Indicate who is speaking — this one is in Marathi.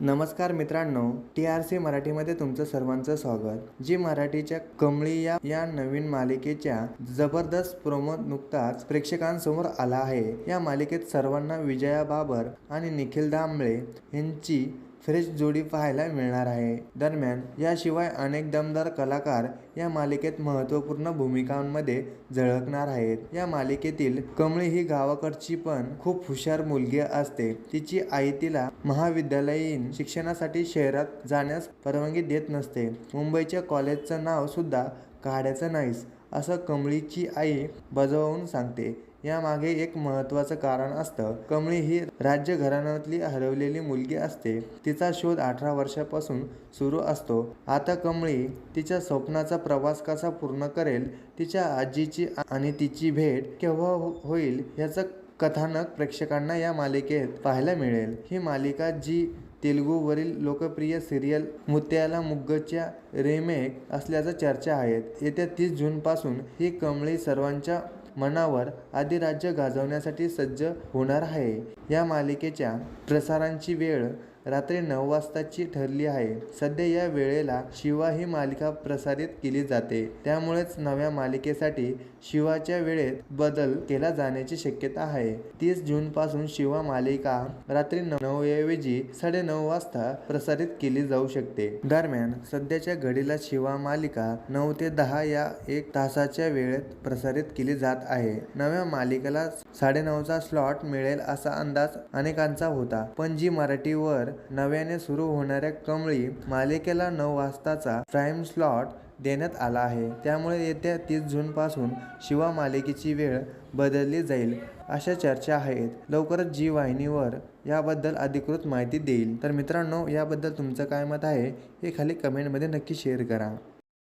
Speaker 1: नमस्कार मित्रांनो टी आर सी मराठीमध्ये तुमचं सर्वांचं स्वागत जी मराठीच्या कमळी या या नवीन मालिकेच्या जबरदस्त प्रोमो नुकताच प्रेक्षकांसमोर आला आहे. या मालिकेत सर्वांना विजया बाबर आणि निखिल दामळे यांची फ्रेश जोडी पाहायला मिळणार आहे. दरम्यान याशिवाय अनेक दमदार कलाकार या मालिकेत महत्त्वपूर्ण भूमिकांमध्ये झळकणार आहेत. या मालिकेतील कमळी ही गावाकडची पण खूप हुशार मुलगी असते. तिची आई तिला महाविद्यालयीन शिक्षणासाठी शहरात जाण्यास परवानगी देत नसते. मुंबईच्या कॉलेजचं नाव सुद्धा काढायचं नाहीस. असं कमळीची आई बजावून सांगते. यामागे एक महत्त्वाचं कारण असतं. कमळी ही राज्य घराण्यातली हरवलेली मुलगी असते. तिचा शोध अठरा वर्षापासून सुरू असतो. आता कमळी तिच्या स्वप्नाचा प्रवास कसा पूर्ण करेल तिच्या आजीची आणि तिची भेट केव्हा हो- होईल याचं कथानक प्रेक्षकांना या मालिकेत पाहायला मिळेल. ही मालिका जी तेलुगूवरील लोकप्रिय सिरियल मुत्याला मुग्गच्या रिमेक असल्याचा चर्चा आहेत. येत्या तीस जूनपासून ही कमळी सर्वांच्या मनावर अधिराज्य गाजवण्यासाठी सज्ज होणार आहे. या मालिकेच्या प्रसारांची वेळ रात्री नऊ वाजताची ठरली आहे. सध्या या वेळेला शिवा ही मालिका प्रसारित केली जाते. त्यामुळेच नव्या मालिकेसाठी शिवाच्या वेळेत बदल केला जाण्याची शक्यता आहे. तीस जून पासून शिवा मालिका रात्री नऊ ऐवजी साडेनऊ वाजता प्रसारित केली जाऊ शकते. दरम्यान सध्याच्या घडीला शिवा मालिका नऊ ते दहा या एक तासाच्या वेळेत प्रसारित केली जात आहे. नव्या मालिकेला साडेनऊचा स्लॉट मिळेल असा अंदाज अनेकांचा होता. पण जी मराठीवर नव्याने सुरू होणाऱ्या कमळी मालिकेला नऊ वाजताचा प्राईम स्लॉट देण्यात आला आहे. त्यामुळे येत्या तीस जूनपासून शिवा मालिकेची वेळ बदलली जाईल अशा चर्चा आहेत. लवकरच जी वाहिनीवर याबद्दल अधिकृत माहिती देईल. तर मित्रांनो याबद्दल तुमचं काय मत आहे हे खाली कमेंटमध्ये नक्की शेअर करा.